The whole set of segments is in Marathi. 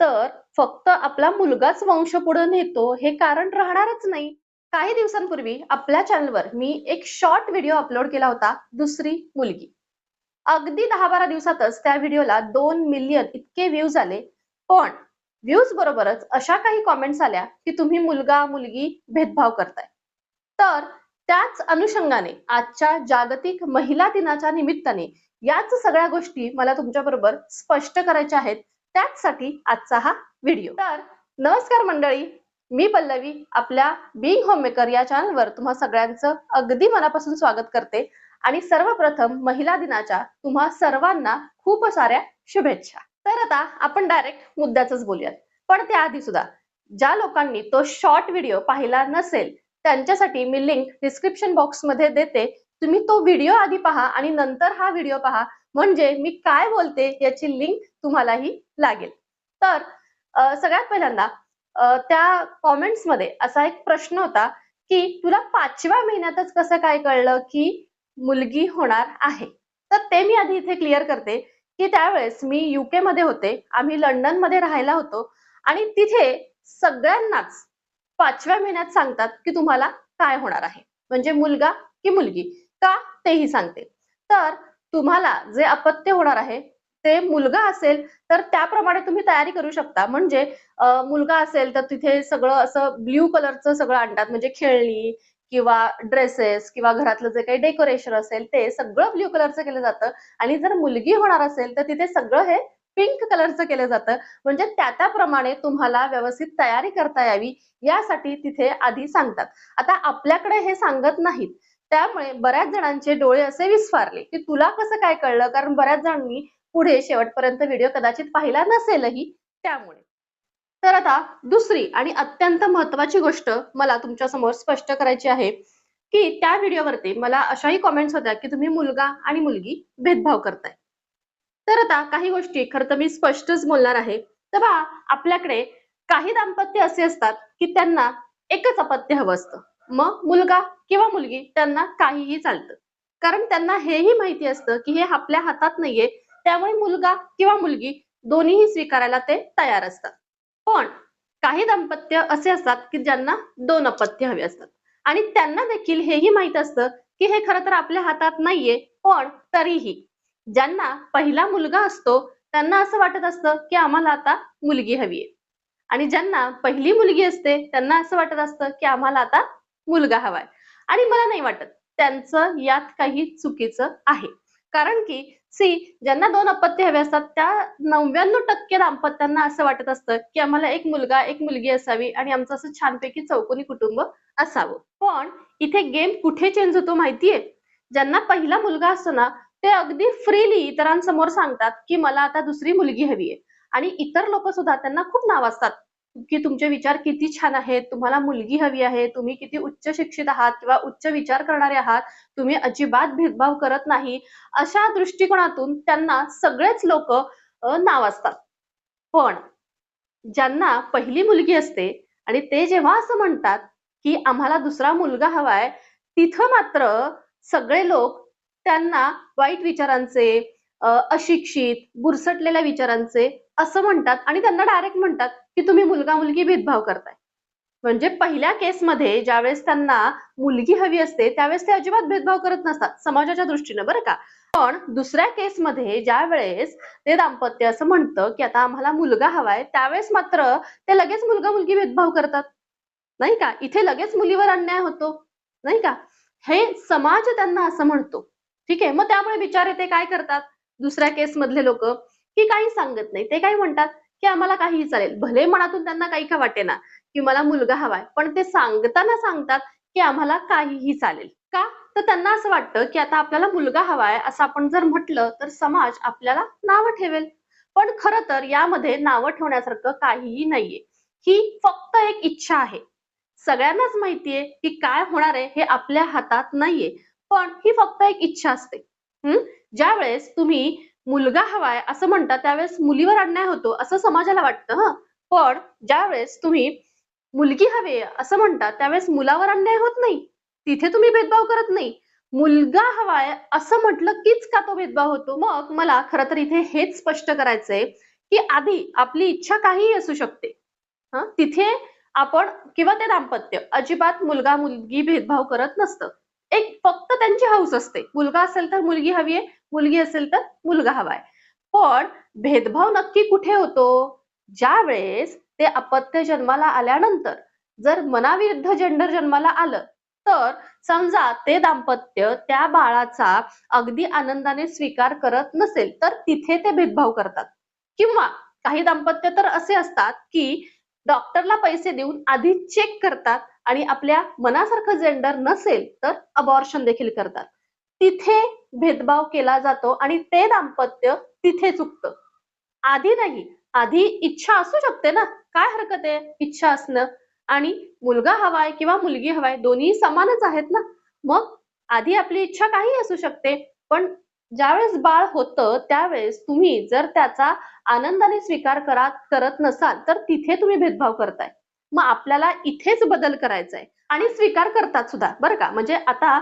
तर फक्त आपला मुलगाच वंश पुढे नेतो हे कारण राहणारच नाही. काही दिवसांपूर्वी आपल्या चॅनलवर मी एक शॉर्ट व्हिडिओ अपलोड केला होता दुसरी मुलगी. अगदी दहा बारा दिवसातच त्या व्हिडिओला दोन मिलियन इतके व्ह्यूज आले. पण व्ह्यूज बरोबरच अशा काही कॉमेंट्स आल्या की तुम्ही मुलगा मुलगी भेदभाव करताय. तर त्याच अनुषंगाने आजच्या जागतिक महिला दिनाच्या निमित्ताने याच सगळ्या गोष्टी मला तुमच्या बरोबर स्पष्ट करायच्या आहेत. त्याचसाठी आजचा हा व्हिडिओ तर नमस्कार मंडळी मी पल्लवी आपल्या बिंग होममेकर या चॅनलवर तुम्हा सगळ्यांचं अगदी मनापासून स्वागत करते. आणि सर्वप्रथम महिला दिनाच्या तुम्हा सर्वांना खूप साऱ्या शुभेच्छा. तर आता आपण डायरेक्ट मुद्द्याच बोलूयात. पण त्याआधी सुद्धा ज्या लोकांनी तो शॉर्ट व्हिडिओ पाहिला नसेल त्यांच्यासाठी मी लिंक डिस्क्रिप्शन बॉक्समध्ये देते. तुम्ही तो व्हिडिओ आधी पहा आणि नंतर हा व्हिडिओ पहा. म्हणजे मी काय बोलते याची लिंक तुम्हालाही लागेल. तर सगळ्यात पहिल्यांदा त्या कॉमेंट्समध्ये असा एक प्रश्न होता की तुला पाचव्या महिन्यातच कसं काय कळलं की मुलगी होणार आहे? तर ते मी आधी इथे क्लिअर करते की त्यावेळेस मी युके मध्ये होते आम्ही लंडनमध्ये राहायला होतो आणि तिथे सगळ्यांनाच पाचव्या महिन्यात सांगतात की तुम्हाला काय होणार आहे? म्हणजे मुलगा की मुलगी? का तेही सांगते. तर तुम्हाला जे अपत्य होणार आहे ते मुलगा असेल तर त्याप्रमाणे तुम्ही तयारी करू शकता. म्हणजे मुलगा असेल तर तिथे सगळं असं ब्ल्यू कलरचं सगळं आणतात. म्हणजे खेळणी किंवा ड्रेसेस किंवा घरातलं जे काही डेकोरेशन असेल ते सगळं ब्ल्यू कलरचं केलं जातं. आणि जर मुलगी होणार असेल तर तिथे सगळं हे पिंक कलरचं केलं जातं. म्हणजे त्या त्याप्रमाणे तुम्हाला व्यवस्थित तयारी करता यावी यासाठी तिथे आधी सांगतात. आता आपल्याकडे हे सांगत नाहीत. त्यामुळे बऱ्याच जणांचे डोळे असे विस्फारले की तुला कसं काय कळलं? कारण बऱ्याच जणांनी पुढे शेवटपर्यंत व्हिडिओ कदाचित पाहिला नसेलही त्यामुळे. तर आता दुसरी आणि अत्यंत महत्वाची गोष्ट मला तुमच्यासमोर स्पष्ट करायची आहे की त्या व्हिडिओवरती मला अशाही कॉमेंट्स होत्या की तुम्ही मुलगा आणि मुलगी भेदभाव करताय. तर आता काही गोष्टी खरं तर मी स्पष्टच बोलणार आहे. तर बा आपल्याकडे काही दाम्पत्य असे असतात की त्यांना एकच अपत्य हवं असतं. मग मुलगा किंवा मुलगी त्यांना काहीही चालतं. कारण त्यांना हेही माहिती असतं की हे आपल्या हातात नाहीये. त्यामुळे मुलगा किंवा मुलगी दोन्हीही स्वीकारायला ते तयार असतात. पण काही दाम्पत्य असे असतात की ज्यांना दोन अपत्य हवे असतात. आणि त्यांना देखील हेही माहीत असतं की हे खरं तर आपल्या हातात नाहीये पण तरीही ज्यांना पहिला मुलगा असतो त्यांना असं वाटत असतं की आम्हाला आता मुलगी हवी आहे आणि ज्यांना पहिली मुलगी असते त्यांना असं वाटत असतं की आम्हाला आता मुलगा हवाय. आणि मला नाही वाटत त्यांचं यात काही चुकीचं आहे. कारण की सी ज्यांना दोन अपत्य हवे असतात त्या नव्याण्णव टक्के दाम्पत्यांना असं वाटत असतं की आम्हाला एक मुलगा एक मुलगी असावी आणि आमचं असं छानपैकी चौकोनी कुटुंब असावं. पण इथे गेम कुठे चेंज होतो माहितीये? ज्यांना पहिला मुलगा असतो ना ते अगदी फ्रीली इतरांसमोर सांगतात की मला आता दुसरी मुलगी हवी आहे आणि इतर लोक सुद्धा त्यांना खूप नावाजतात. की तुमचे विचार किती छान आहेत तुम्हाला मुलगी हवी आहे तुम्ही किती उच्च शिक्षित आहात किंवा उच्च विचार करणारे आहात तुम्ही अजिबात भेदभाव करत नाही अशा दृष्टिकोनातून त्यांना सगळेच लोक नावाजतात पण ज्यांना पहिली मुलगी असते आणि ते जेव्हा असं म्हणतात की आम्हाला दुसरा मुलगा हवाय तिथं मात्र सगळे लोक त्यांना वाईट विचारांचे अशिक्षित बुरसटलेल्या विचारांचे असं म्हणतात आणि त्यांना डायरेक्ट म्हणतात की तुम्ही मुलगा मुलगी भेदभाव करताय. म्हणजे पहिल्या केसमध्ये ज्यावेळेस त्यांना मुलगी हवी असते त्यावेळेस ते अजिबात भेदभाव करत नसतात समाजाच्या दृष्टीनं बरं का. पण दुसऱ्या केसमध्ये ज्या वेळेस ते दाम्पत्य असं म्हणतं की आता आम्हाला मुलगा हवाय त्यावेळेस मात्र ते लगेच मुलगा मुलगी भेदभाव करतात. नाही का? इथे लगेच मुलीवर अन्याय होतो. नाही का? हे समाज त्यांना असं म्हणतो. ठीक आहे? मग त्यामुळे विचार येते काय करतात? दुसऱ्या केस मधले लोक. की काही सांगत नाही. ते काय म्हणतात? की आम्हाला काहीही चालेल. भले मनातून त्यांना काही का वाटेना की मला मुलगा हवाय पण ते सांगताना सांगतात की आम्हाला काहीही चालेल. का? तर त्यांना असं वाटतं की आता आपल्याला मुलगा हवाय असं आपण जर म्हटलं तर समाज आपल्याला नावं ठेवेल. पण खरं तर यामध्ये नावं ठेवण्यासारखं काहीही नाहीये. ही फक्त एक इच्छा आहे. सगळ्यांनाच माहितीये की काय होणार आहे हे आपल्या हातात नाहीये. पण ही फक्त एक इच्छा असते. हम्म ज्या वेळेस तुम्ही मुलगा हवाय असं म्हणता त्यावेळेस मुलीवर अन्याय होतो असं समाजाला वाटतं हं. पण ज्यावेळेस तुम्ही मुलगी हवी आहे असं म्हणता त्यावेळेस मुलावर अन्याय होत नाही. तिथे तुम्ही भेदभाव करत नाही. मुलगा हवाय असं म्हटलं कीच का तो भेदभाव होतो? मग मला खरं तर इथे हेच स्पष्ट करायचंय की आधी आपली इच्छा काहीही असू शकते हा. तिथे आपण किंवा ते दाम्पत्य अजिबात मुलगा मुलगी भेदभाव करत नसतं. एक फक्त त्यांची हौस असते. मुलगा असेल तर मुलगी हवी आहे मुलगी असेल तर मुलगा हवाय. पण भेदभाव नक्की कुठे होतो? ज्या वेळेस ते अपत्य जन्माला आल्यानंतर जर मनाविरुद्ध जेंडर जन्माला आलं तर समजा ते दाम्पत्य त्या बाळाचा अगदी आनंदाने स्वीकार करत नसेल तर तिथे ते भेदभाव करतात. किंवा काही दाम्पत्य तर असे असतात की डॉक्टरला पैसे देऊन आधी चेक करतात आणि आपल्या मनासारखं जेंडर नसेल तर अबॉर्शन देखील करतात. तिथे भेदभाव केला जातो आणि ते दाम्पत्य तिथे चुकतं. आधी नाही आधी इच्छा असू शकते ना. काय हरकत आहे? इच्छा असणं. आणि मुलगा हवाय किंवा मुलगी हवाय दोन्ही समानच आहेत ना. मग आधी आपली इच्छा काही असू शकते पण ज्यावेळेस बाळ होतं त्यावेळेस तुम्ही जर त्याचा आनंदाने स्वीकार करा करत नसाल तर तिथे तुम्ही भेदभाव करताय. मग आपल्याला इथेच बदल करायचा आहे आणि स्वीकार करतात सुद्धा बरं का? म्हणजे आता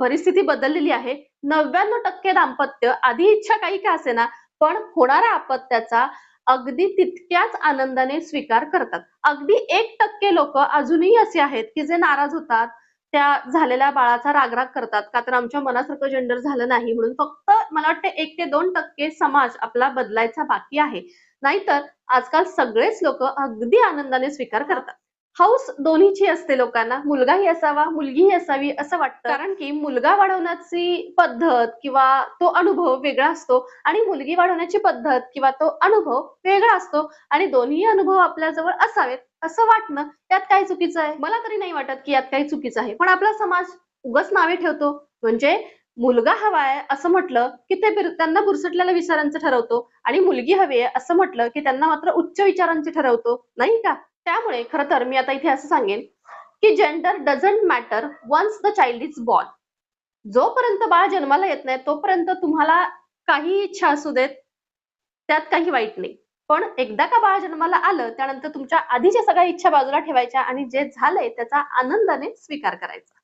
परिस्थिती बदललेली आहे. नव्याण्णव टक्के दाम्पत्य आधी इच्छा काही का असेना पण होणाऱ्या अपत्याचा अगदी तितक्याच आनंदाने स्वीकार करतात. अगदी एक टक्के लोक अजूनही असे आहेत की जे नाराज होतात त्या झालेल्या बाळाचा रागराग करतात. का तर आमच्या मनासारखं जेंडर झालं नाही म्हणून फक्त मला वाटतं एक ते दोन टक्के समाज आपला बदलायचा बाकी आहे. नाहीतर आजकाल सगळेच लोक अगदी आनंदाने स्वीकार करतात. हौस दोन्हीची असते लोकांना. मुलगाही असावा मुलगीही असावी असं वाटतं. कारण की मुलगा वाढवण्याची पद्धत किंवा तो अनुभव वेगळा असतो आणि मुलगी वाढवण्याची पद्धत किंवा तो अनुभव वेगळा असतो आणि दोन्ही अनुभव आपल्याजवळ असावेत असं वाटणं यात काय चुकीचं आहे? मला तरी नाही वाटत की यात काही चुकीचं आहे. पण आपला समाज उगच नावे ठेवतो. म्हणजे मुलगा हवा आहे असं म्हटलं की ते त्यांना बुरसटलेल्या विचारांचं ठरवतो आणि मुलगी हवी आहे असं म्हटलं की त्यांना मात्र उच्च विचारांचे ठरवतो. नाही का? त्यामुळे खरं तर मी आता इथे असं सांगेन की gender doesn't matter once the child is born जोपर्यंत बाळ जन्माला येत नाही तोपर्यंत तुम्हाला काही इच्छा असू देत त्यात काही वाईट नाही. पण एकदा का बाळ जन्माला आलं त्यानंतर तुमच्या आधीच्या सगळ्या इच्छा बाजूला ठेवायच्या आणि जे झालंय त्याचा आनंदाने स्वीकार करायचा.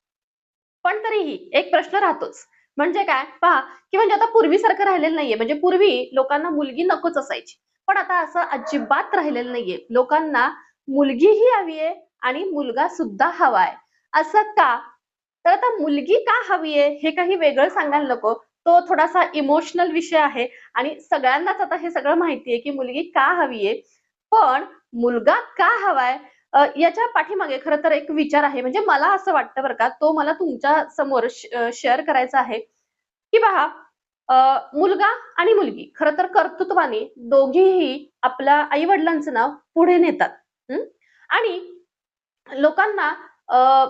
पण तरीही एक प्रश्न राहतोच. म्हणजे काय? पहा की म्हणजे आता पूर्वीसारखं राहिलेलं नाहीये. म्हणजे पूर्वी लोकांना मुलगी नकोच असायची. पण आता असं अजिबात राहिलेलं नाहीये. लोकांना मुलगीही हवी आहे आणि मुलगा सुद्धा हवाय. असं का? तर आता मुलगी का हवी आहे? हे काही वेगळं सांगायला नको. तो थोडासा इमोशनल विषय आहे आणि सगळ्यांनाच आता हे सगळं माहितीये की मुलगी का हवी आहे. पण मुलगा का हवाय? याच्या पाठीमागे खरं तर एक विचार आहे. म्हणजे मला असं वाटतं बरं का तो मला तुमच्यासमोर शेअर करायचा आहे. की पहा मुलगा आणि मुलगी खरं तर कर्तृत्वाने दोघीही आपल्या आई वडिलांचं नाव पुढे नेतात. आणि लोकांना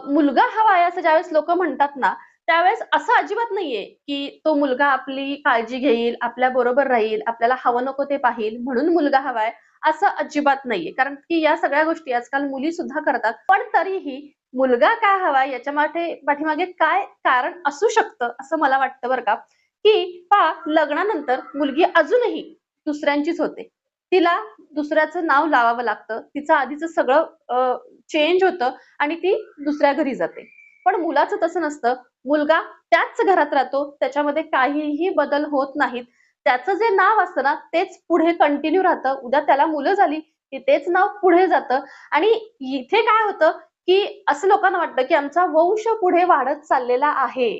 मुलगा हवा आहे असं ज्यावेळेस लोक म्हणतात ना त्यावेळेस असं अजिबात नाहीये की तो मुलगा आपली काळजी घेईल आपल्या बरोबर राहील आपल्याला हवं नको ते पाहिल म्हणून मुलगा हवाय असं अजिबात नाहीये. कारण की या सगळ्या गोष्टी आजकाल मुली सुद्धा करतात. पण तरीही मुलगा काय हवाय याच्या मागे पाठीमागे काय कारण असू शकतं असं मला वाटतं बरं का? की पहा लग्नानंतर मुलगी अजूनही दुसऱ्यांचीच होते. तिला दुसऱ्याचं नाव लावावं लागतं. तिचं आधीचं सगळं चेंज होतं आणि ती दुसऱ्या घरी जाते. पण मुलाचं तसं नसतं. मुलगा त्याच घरात राहतो. त्याच्यामध्ये काहीही बदल होत नाहीत. त्याचं जे नाव असतं ना तेच पुढे कंटिन्यू राहतं. उद्या त्याला मुलं झाली की तेच नाव पुढे जातं. आणि इथे काय होतं की असं लोकांना वाटतं की आमचा वंश पुढे वाढत चाललेला आहे.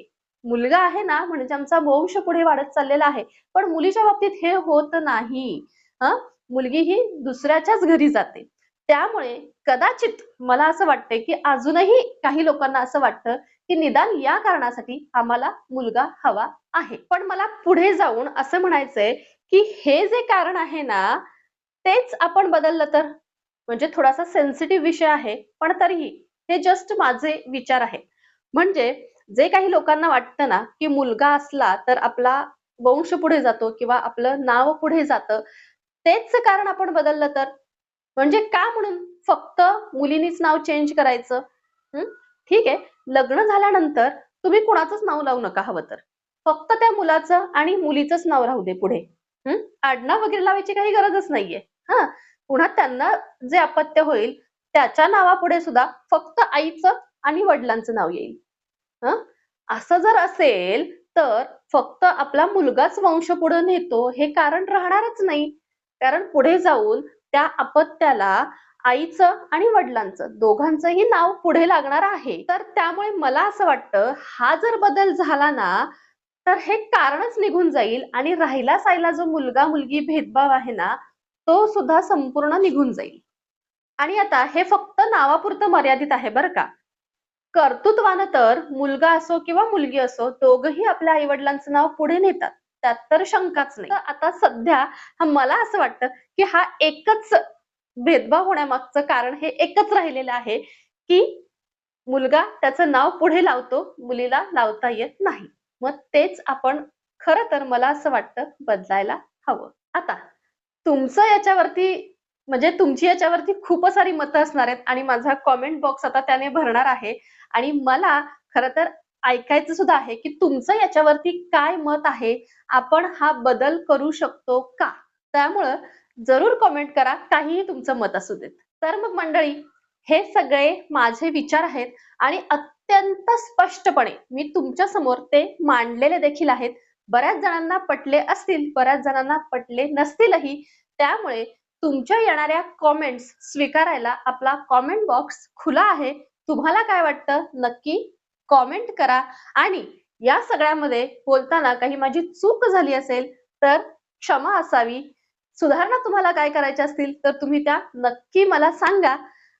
मुलगा आहे ना म्हणजे आमचा वंश पुढे वाढत चाललेला आहे. पण मुलीच्या बाबतीत हे होत नाही. हं? मुलगी ही दुसऱ्याच्याच घरी जाते. त्यामुळे कदाचित मला असं वाटतंय की अजूनही काही लोकांना असं वाटतं की निदान या कारणासाठी आम्हाला मुलगा हवा आहे. पण मला पुढे जाऊन असं म्हणायचंय की हे जे कारण आहे ना तेच आपण बदललं तर? म्हणजे थोडासा सेन्सिटिव्ह विषय आहे पण तरीही हे जस्ट माझे विचार आहे म्हणजे जे काही लोकांना वाटतं ना की मुलगा असला तर आपला वंश पुढे जातो किंवा आपलं नाव पुढे जातं तेच कारण आपण बदललं तर? म्हणजे का म्हणून फक्त मुलीनीच नाव चेंज करायचं? ठीक आहे. लग्न झाल्यानंतर तुम्ही कुणाचंच नाव लावू नका हवं तर. फक्त त्या मुलाचं आणि मुलीचंच नाव राहू दे पुढे. हं? आडनाव वगैरे लावायची काही गरजच नाहीये. हा? पुन्हा त्यांना जे अपत्य होईल त्याच्या नावापुढे सुद्धा फक्त आईचं आणि वडिलांचं नाव येईल. हं? असं जर असेल तर फक्त आपला मुलगाच वंश पुढे नेतो हे कारण राहणारच नाही. कारण पुढे जाऊन त्या अपत्याला आईचं आणि वडिलांचं दोघांचंही नाव पुढे लागणार आहे. तर त्यामुळे मला असं वाटतं हा जर बदल झाला ना तर हे कारणच निघून जाईल आणि राहिला सायला जो मुलगा मुलगी भेदभाव आहे ना तो सुद्धा संपूर्ण निघून जाईल. आणि आता हे फक्त नावापुरतं मर्यादित आहे बरं का. कर्तृत्वानं तर मुलगा असो किंवा मुलगी असो दोघही आपल्या आई वडिलांचं नाव पुढे नेतात. त्यात तर शंकाच नाही. आता सध्या मला असं वाटतं की हा एकच भेदभाव होण्यामागचं कारण हे एकच राहिलेलं आहे की मुलगा त्याचं नाव पुढे लावतो मुलीला लावता येत नाही. मग तेच आपण खरं तर मला असं वाटतं बदलायला हवं. आता तुमचं याच्यावरती म्हणजे तुमची याच्यावरती खूप सारी मतं असणार आहेत आणि माझा कॉमेंट बॉक्स आता त्याने भरणार आहे. आणि मला खरं तर ऐकायचं सुद्धा आहे की तुमचं याच्यावरती काय मत आहे? आपण हा बदल करू शकतो का? त्यामुळं जरूर कॉमेंट करा काहीही तुमचं मत असू देत. तर मग मंडळी हे सगळे माझे विचार आहेत आणि अत्यंत स्पष्टपणे मी तुमच्यासमोर ते मांडलेले देखील आहेत. बऱ्याच जणांना पटले असतील बऱ्याच जणांना पटले नसतीलही. त्यामुळे तुमच्या येणाऱ्या कॉमेंट्स स्वीकारायला आपला कॉमेंट बॉक्स खुला आहे. तुम्हाला काय वाटतं? नक्की कॉमेंट करा. आणि या सगळ्यामध्ये बोलताना काही माझी चूक झाली असेल तर क्षमा असावी. सुधारणा तुम्हाला काय करायच्या असतील तर तुम्ही त्या नक्की मला सांगा.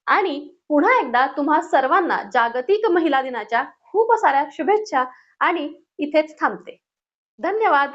आणि पुन्हा एकदा तुम्हा सर्वांना जागतिक महिला दिनाच्या खूप साऱ्या शुभेच्छा. आणि इथेच थांबते. धन्यवाद.